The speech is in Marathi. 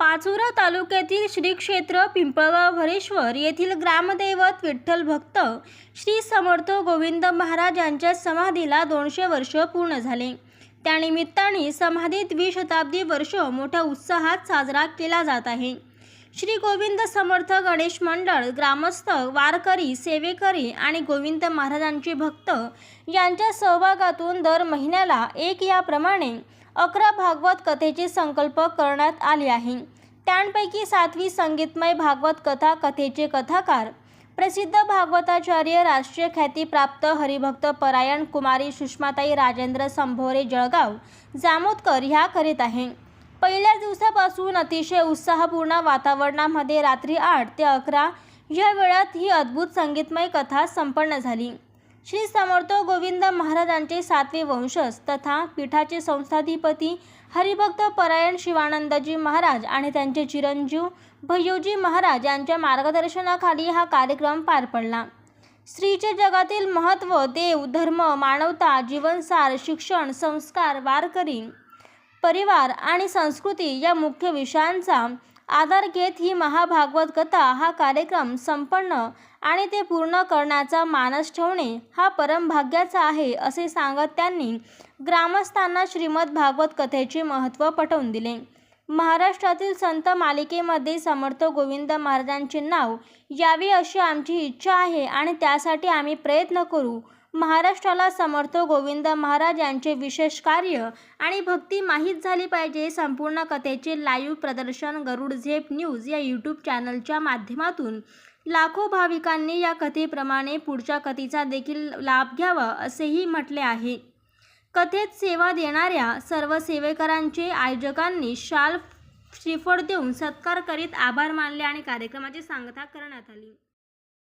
पाचोरा तालुक्यातील श्री क्षेत्र पिंपळगाव भरेश्वर येथील ग्रामदैवत विठ्ठल भक्त श्री समर्थ गोविंद महाराज यांच्या समाधीला दोनशे वर्ष पूर्ण झाले. त्यानिमित्ताने समाधी द्विशताब्दी वर्ष मोठ्या उत्साहात साजरा केला जात आहे. श्री गोविंद समर्थ गणेश मंडळ ग्रामस्थ वारकरी सेवेकरी आणि गोविंद महाराजांचे भक्त यांच्या सहभागातून दर महिन्याला एक याप्रमाणे अकरा भागवत कथेचे संकल्प करण्यात आले आहे. त्यांपैकी सातवी संगीतमय भागवत कथा कथेचे कथाकार. प्रसिद्ध भागवताचार्य राष्ट्रीय ख्यातीप्राप्त हरिभक्त परायण कुमारी सुषमाताई राजेंद्र संभोरे जळगाव जामोदकर ह्या करीत आहे. पहिल्या दिवसापासून अतिशय उत्साहपूर्ण वातावरणामध्ये रात्री आठ ते अकरा या वेळात ही अद्भुत संगीतमय कथा संपन्न झाली. श्री समर्थ गोविंद महाराजांचे सातवे वंशज तथा पीठाचे संस्थाधिपती हरिभक्त परायण शिवानंदजी महाराज आणि त्यांचे चिरंजीव भय्यूजी महाराज यांच्या मार्गदर्शनाखाली हा कार्यक्रम पार पडला. स्त्रीचे जगातील महत्त्व देव धर्म मानवता जीवनसार शिक्षण संस्कार वारकरी परिवार आणि संस्कृती या मुख्य विषयांचा आधार घेत ही महाभागवत कथा हा कार्यक्रम संपन्न आणि ते पूर्ण करण्याचा मानस ठेवणे हा परमभाग्याचा आहे असे सांगत त्यांनी ग्रामस्थांना श्रीमद भागवत कथेचे महत्त्व पटवून दिले. महाराष्ट्रातील संत मालिकेमध्ये समर्थ गोविंद महाराजांचे नाव यावे अशी आमची इच्छा आहे आणि त्यासाठी आम्ही प्रयत्न करू. महाराष्ट्राला समर्थ गोविंद महाराज यांचे विशेष कार्य आणि भक्ती माहीत झाली पाहिजे संपूर्ण कथेचे लाईव्ह प्रदर्शन गरुड झेप न्यूज या यूट्यूब चॅनलच्या माध्यमातून. लाखो भाविकांनी या कथेप्रमाणे पुढच्या कथेचा देखील लाभ घ्यावा असेही म्हटले आहे. कथेत सेवा देणाऱ्या सर्व सेवेकरांचे आयोजकांनी शाल श्रीफळ देऊन सत्कार करीत आभार मानले आणि कार्यक्रमाची सांगता करण्यात आली.